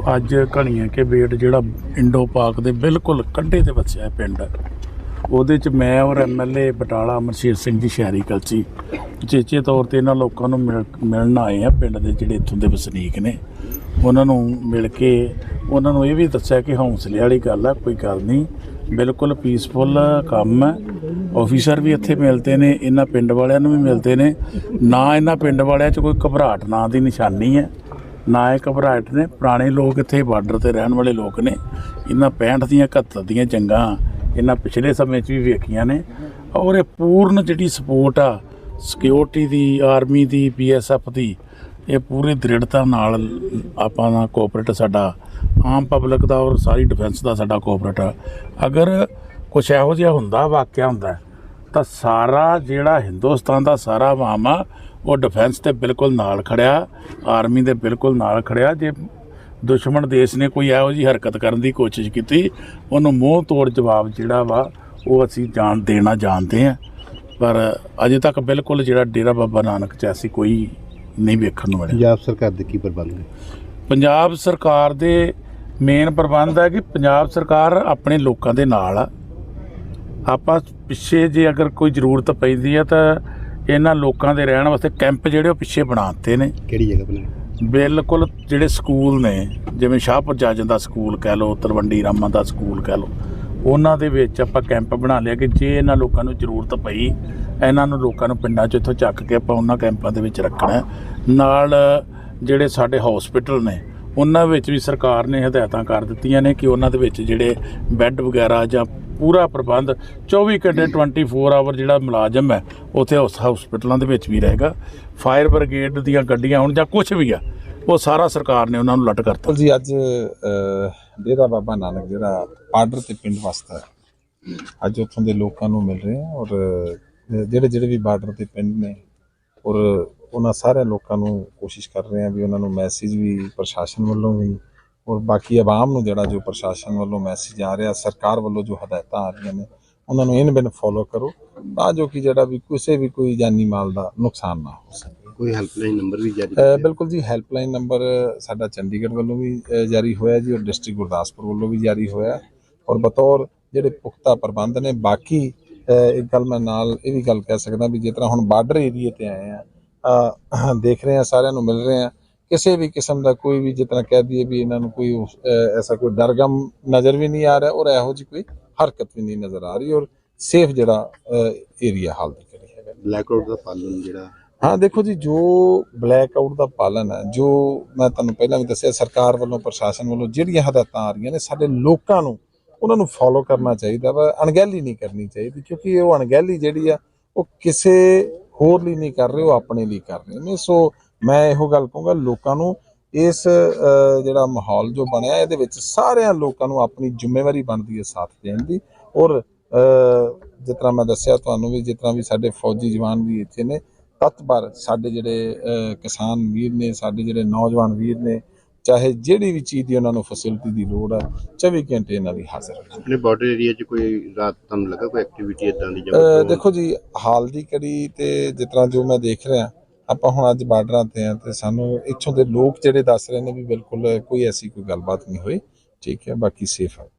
ਦੇਖੋ ਅੱਜ ਘਣੀਆਂ ਕੇ ਬੇਟ ਜਿਹੜਾ ਇੰਡੋ ਪਾਕ ਦੇ ਬਿਲਕੁਲ ਕੰਢੇ ਤੇ ਵਸਿਆ ਹੈ ਪਿੰਡ। ਉਹਦੇ ਚ ਮੈਂ ਔਰ ਐਮਐਲਏ ਬਟਾਲਾ ਅਮਰਸ਼ੇਰ ਸਿੰਘ ਜੀ ਸ਼ਹਿਰੀ ਕਲਸੀ। ਚੇਚੇ ਤੌਰ ਤੇ ਇਹਨਾਂ ਲੋਕਾਂ ਨੂੰ ਮਿਲ- ਮਿਲਣ ਆਏ ਆ ਪਿੰਡ ਦੇ ਜਿਹੜੇ ਇੱਥੋਂ ਦੇ ਵਸਨੀਕ ਨੇ। ਉਹਨਾਂ ਨੂੰ ਮਿਲ ਕੇ ਉਹਨਾਂ ਨੂੰ ਇਹ ਵੀ ਦੱਸਿਆ ਕਿ ਹੌਸਲੇ ਵਾਲੀ ਗੱਲ ਆ, ਕੋਈ ਗੱਲ ਨਹੀਂ। ਬਿਲਕੁਲ ਪੀਸਫੁਲ ਕੰਮ ਹੈ ਆਫੀਸਰ ਵੀ ਇੱਥੇ ਮਿਲਦੇ ਨੇ, ਇਹਨਾਂ ਪਿੰਡ ਵਾਲਿਆਂ ਨੂੰ ਵੀ ਮਿਲਦੇ ਨੇ। ਨਾ ਇਹਨਾਂ ਪਿੰਡ ਵਾਲਿਆਂ 'ਚ ਕੋਈ ਘਬਰਾਹਟ, ਨਾਂ ਦੀ ਨਿਸ਼ਾਨੀ ਹੈ। ਨਾ ਇਹ ਘਬਰਾਹਟ ਨੇ, ਪੁਰਾਣੇ ਲੋਕ ਇੱਥੇ ਬਾਰਡਰ ਤੇ ਰਹਿਣ ਵਾਲੇ ਲੋਕ ਨੇ, ਇਹਨਾਂ 65 ਦੀਆਂ 71 ਦੀਆਂ ਜੰਗਾਂ ਇਹਨਾਂ ਪਿਛਲੇ ਸਮੇਂ 'ਚ ਵੀ ਵੇਖੀਆਂ ਨੇ ਔਰ ਇਹ ਪੂਰਨ ਜਿਹੜੀ ਸਪੋਰਟ ਆ ਸਿਕਿਉਰਿਟੀ ਦੀ ਆਰਮੀ ਦੀ ਬੀਐਸਐਫ ਦੀ, ਇਹ ਪੂਰੀ ਦ੍ਰਿੜਤਾ ਨਾਲ ਆਪਾਂ ਦਾ ਕੋਆਪਰੇਟ ਸਾਡਾ ਆਮ ਪਬਲਿਕ ਦਾ ਔਰ ਸਾਰੀ ਡਿਫੈਂਸ ਦਾ ਸਾਡਾ ਕੋਆਪਰੇਟ ਆ। ਅਗਰ ਕੁਛ ਇਹੋ ਜਿਹਾ ਹੁੰਦਾ, ਵਾਕਿਆ ਹੁੰਦਾ ਤਾਂ ਸਾਰਾ ਜਿਹੜਾ ਹਿੰਦੁਸਤਾਨ ਦਾ ਸਾਰਾ ਆ ਉਹ ਡਿਫੈਂਸ ਤੇ ਬਿਲਕੁਲ ਨਾਲ ਖੜਿਆ ਆਰਮੀ ਦੇ ਬਿਲਕੁਲ ਨਾਲ ਖੜਿਆ। ਜੇ ਦੁਸ਼ਮਣ ਦੇਸ਼ ਨੇ ਕੋਈ ਇਹੋ ਜਿਹੀ ਹਰਕਤ ਕਰਨ ਦੀ ਕੋਸ਼ਿਸ਼ ਕੀਤੀ ਉਹਨੂੰ ਮੂੰਹ ਤੋੜ ਜਵਾਬ ਜਿਹੜਾ ਵਾ ਉਹ ਅਸੀਂ ਜਾਣ ਦੇਣਾ ਜਾਣਦੇ ਆ ਪਰ ਅਜੇ ਤੱਕ ਬਿਲਕੁਲ ਜਿਹੜਾ ਡੇਰਾ ਬਾਬਾ ਨਾਨਕ ਚ ਐਸੀ ਕੋਈ ਨਹੀਂ ਵੇਖਣ ਨੂੰ ਮਿਲਿਆ। ਪੰਜਾਬ ਸਰਕਾਰ ਦੇ ਕੀ ਪ੍ਰਬੰਧ ਨੇ? ਪੰਜਾਬ ਸਰਕਾਰ ਦੇ ਮੇਨ ਪ੍ਰਬੰਧ ਹੈ ਕਿ ਪੰਜਾਬ ਸਰਕਾਰ ਆਪਣੇ ਲੋਕਾਂ ਦੇ ਨਾਲ ਆ। ਆਪਾਂ ਪਿੱਛੇ ਜੇ ਅਗਰ ਕੋਈ ਜ਼ਰੂਰਤ ਪੈਂਦੀ ਹੈ ਤਾਂ ਇਹਨਾਂ ਲੋਕਾਂ ਦੇ ਰਹਿਣ ਵਾਸਤੇ ਕੈਂਪ ਜਿਹੜੇ ਉਹ ਪਿੱਛੇ ਬਣਾ ਦਿੱਤੇ ਨੇ ਕਿਹੜੀ ਜਗ੍ਹਾ ਬਣਾਈ ਬਿਲਕੁਲ ਜਿਹੜੇ ਸਕੂਲ ਨੇ ਜਿਵੇਂ ਸ਼ਾਹਪੁਰ ਜਾਜਨ ਦਾ ਸਕੂਲ ਕਹਿ ਲਓ ਤਲਵੰਡੀ ਰਾਮਾ ਦਾ ਸਕੂਲ ਕਹਿ ਲਓ ਉਹਨਾਂ ਦੇ ਵਿੱਚ ਆਪਾਂ ਕੈਂਪ ਬਣਾ ਲਿਆ ਕਿ ਜੇ ਇਹਨਾਂ ਲੋਕਾਂ ਨੂੰ ਜ਼ਰੂਰਤ ਪਈ ਇਹਨਾਂ ਨੂੰ ਲੋਕਾਂ ਨੂੰ ਪਿੰਡਾਂ 'ਚ ਇੱਥੋਂ ਚੱਕ ਕੇ ਆਪਾਂ ਉਹਨਾਂ ਕੈਂਪਾਂ ਦੇ ਵਿੱਚ ਰੱਖਣਾ। ਨਾਲ ਜਿਹੜੇ ਸਾਡੇ ਹਸਪੀਟਲ ਨੇ ਉਹਨਾਂ ਵਿੱਚ ਵੀ ਸਰਕਾਰ ਨੇ ਹਦਾਇਤਾਂ ਕਰ ਦਿੱਤੀਆਂ ਨੇ ਕਿ ਉਹਨਾਂ ਦੇ ਵਿੱਚ ਜਿਹੜੇ ਬੈੱਡ ਵਗੈਰਾ ਜਾਂ ਪੂਰਾ ਪ੍ਰਬੰਧ 24 ਘੰਟੇ 24 ਆਵਰ ਜਿਹੜਾ ਮੁਲਾਜ਼ਮ ਹੈ ਉੱਥੇ ਉਸ ਹਸਪੀਟਲਾਂ ਦੇ ਵਿੱਚ ਵੀ ਰਹੇਗਾ। ਫਾਇਰ ਬ੍ਰਿਗੇਡ ਦੀਆਂ ਗੱਡੀਆਂ ਹੁਣ ਜਾਂ ਕੁਝ ਵੀ ਆ ਉਹ ਸਾਰਾ ਸਰਕਾਰ ਨੇ ਉਹਨਾਂ ਨੂੰ ਲੱਟ ਕਰਤਾ। ਜੀ ਅੱਜ ਡੇਰਾ ਬਾਬਾ ਨਾਨਕ ਜਿਹੜਾ ਬਾਰਡਰ ਤੇ ਪਿੰਡ ਵਸਦਾ ਹੈ। ਅੱਜ ਉੱਥੋਂ ਦੇ ਲੋਕਾਂ ਨੂੰ ਮਿਲ ਰਹੇ ਹਾਂ ਔਰ ਜਿਹੜੇ ਜਿਹੜੇ ਵੀ ਬਾਰਡਰ ਤੇ ਪਿੰਡ ਨੇ ਔਰ ਉਹਨਾਂ ਸਾਰੇ ਲੋਕਾਂ ਨੂੰ ਕੋਸ਼ਿਸ਼ ਕਰ ਰਹੇ ਹਾਂ ਵੀ ਉਹਨਾਂ ਨੂੰ ਮੈਸੇਜ ਵੀ ਪ੍ਰਸ਼ਾਸਨ ਵੱਲੋਂ ਵੀ ਔਰ ਬਾਕੀ ਆਵਾਮ ਨੂੰ ਜਿਹੜਾ ਜੋ ਪ੍ਰਸ਼ਾਸਨ ਵੱਲੋਂ ਮੈਸੇਜ ਆ ਰਿਹਾ ਸਰਕਾਰ ਵੱਲੋਂ ਜੋ ਹਦਾਇਤਾਂ ਆ ਰਹੀਆਂ ਨੇ ਉਹਨਾਂ ਨੂੰ ਇਨ ਬਿਨ ਫੋਲੋ ਕਰੋ ਤਾਂ ਜੋ ਕਿ ਜਿਹੜਾ ਵੀ ਕਿਸੇ ਵੀ ਕੋਈ ਜਾਨੀ ਮਾਲ ਦਾ ਨੁਕਸਾਨ ਨਾ ਹੋ ਸਕੇ। ਕੋਈ ਹੈਲਪਲਾਈਨ ਨੰਬਰ ਵੀ ਜਾਰੀ ਅ, ਬਿਲਕੁਲ ਜੀ ਹੈਲਪਲਾਈਨ ਨੰਬਰ ਸਾਡਾ ਚੰਡੀਗੜ੍ਹ ਵੱਲੋਂ ਵੀ ਜਾਰੀ ਹੋਇਆ ਜੀ ਔਰ ਡਿਸਟ੍ਰਿਕਟ ਗੁਰਦਾਸਪੁਰ ਵੱਲੋਂ ਵੀ ਜਾਰੀ ਹੋਇਆ। ਔਰ ਬਤੌਰ ਜਿਹੜੇ ਪੁਖਤਾ ਪ੍ਰਬੰਧ ਨੇ ਬਾਕੀ ਇੱਕ ਗੱਲ ਮੈਂ ਨਾਲ ਇਹ ਵੀ ਗੱਲ ਕਹਿ ਸਕਦਾ ਵੀ ਜਿਸ ਤਰ੍ਹਾਂ ਹੁਣ ਬਾਰਡਰ ਏਰੀਏ ਤੇ ਆਏ ਆ ਦੇਖ ਰਹੇ ਆ ਸਾਰਿਆਂ ਨੂੰ ਮਿਲ ਰਹੇ ਆ ਕਿਸੇ ਵੀ ਕਿਸਮ ਦਾ ਕੋਈ ਵੀ ਤਰ੍ਹਾਂ ਕਹਿ ਦਈਏ ਵੀ ਇਹਨਾਂ ਨੂੰ ਕੋਈ ਐਸਾ ਕੋਈ ਡਰਗਮ ਨਜ਼ਰ ਵੀ ਨਹੀਂ ਆ ਰਿਹਾ ਔਰ ਇਹੋ ਜਿਹੀ ਕੋਈ ਹਰਕਤ ਵੀ ਨਹੀਂ ਨਜ਼ਰ ਆ ਰਹੀ ਔਰ ਸੇਫ ਜਿਹੜਾ ਏਰੀਆ ਹਾਲ ਦੀ ਕਰੀ ਹੈਗਾ ਬਲੈਕ ਆਊਟ ਦਾ ਪਾਲਣ ਜਿਹੜਾ ਹਾਂ ਦੇਖੋ ਜੀ ਜੋ ਬਲੈਕ ਆਊਟ ਦਾ ਪਾਲਣ ਹੈ ਜੋ ਮੈਂ ਤੁਹਾਨੂੰ ਪਹਿਲਾਂ ਵੀ ਦੱਸਿਆ ਸਰਕਾਰ ਵੱਲੋਂ ਪ੍ਰਸ਼ਾਸਨ ਵੱਲੋਂ ਜਿਹੜੀਆਂ ਹਦਾਇਤਾਂ ਆ ਰਹੀਆਂ ਨੇ ਸਾਡੇ ਲੋਕਾਂ ਨੂੰ ਉਹਨਾਂ ਨੂੰ ਫੋਲੋ ਕਰਨਾ ਚਾਹੀਦਾ ਵਾ ਅਣਗਹਿਲੀ ਨਹੀਂ ਕਰਨੀ ਚਾਹੀਦੀ ਕਿਉਂਕਿ ਉਹ ਅਣਗਹਿਲੀ ਜਿਹੜੀ ਆ ਉਹ ਕਿਸੇ ਹੋਰ ਲਈ ਨਹੀਂ ਕਰ ਰਹੇ ਉਹ ਆਪਣੇ ਲਈ ਕਰ ਰਹੇ ਨੇ। ਸੋ ਮੈਂ ਇਹੋ ਗੱਲ ਕਹੂੰਗਾ ਲੋਕਾਂ ਨੂੰ ਇਸ ਜਿਹੜਾ ਮਾਹੌਲ ਜੋ ਬਣਿਆ ਇਹਦੇ ਵਿੱਚ ਸਾਰਿਆਂ ਲੋਕਾਂ ਨੂੰ ਆਪਣੀ ਜ਼ਿੰਮੇਵਾਰੀ ਬਣਦੀ ਹੈ ਸਾਥ ਦੇਣ ਦੀ। ਔਰ ਜਿਸ ਤਰ੍ਹਾਂ ਮੈਂ ਦੱਸਿਆ ਤੁਹਾਨੂੰ ਵੀ ਜਿਸ ਤਰ੍ਹਾਂ ਵੀ ਸਾਡੇ ਫੌਜੀ ਜਵਾਨ ਵੀ ਇੱਥੇ ਨੇ ਤਤਪਰ ਸਾਡੇ ਜਿਹੜੇ ਕਿਸਾਨ ਵੀਰ ਨੇ ਸਾਡੇ ਜਿਹੜੇ ਨੌਜਵਾਨ ਵੀਰ ਨੇ ਚਾਹੇ ਜਿਹੜੀ ਵੀ ਚੀਜ਼ ਦੀ ਉਹਨਾਂ ਨੂੰ ਫੈਸਿਲਿਟੀ ਦੀ ਲੋੜ ਹੈ 24 ਘੰਟੇ ਇਹਨਾਂ ਦੀ ਹਾਜ਼ਰ ਹੈ ਆਪਣੇ ਬਾਰਡਰ ਏਰੀਆ 'ਚ ਕੋਈ ਰਾਤ ਤੁਹਾਨੂੰ ਲੱਗਾ ਕੋਈ ਐਕਟੀਵਿਟੀ ਇਦਾਂ ਦੀ ਅਹ ਦੇਖੋ ਜੀ ਹਾਲ ਦੀ ਕੜੀ ਤੇ ਜਿਸ ਤਰ੍ਹਾਂ ਜੋ ਮੈਂ ਦੇਖ ਰਿਹਾ ਆਪਾਂ ਹੁਣ ਅੱਜ ਬਾਰਡਰਾਂ ਤੇ ਆ ਤੇ ਸਾਨੂੰ ਇੱਥੋਂ ਦੇ ਲੋਕ ਜਿਹੜੇ ਦੱਸ ਰਹੇ ਨੇ ਵੀ ਬਿਲਕੁਲ ਕੋਈ ਐਸੀ ਕੋਈ ਗੱਲਬਾਤ ਨਹੀਂ ਹੋਈ। ਠੀਕ ਹੈ, ਬਾਕੀ ਸੇਫ ਆ।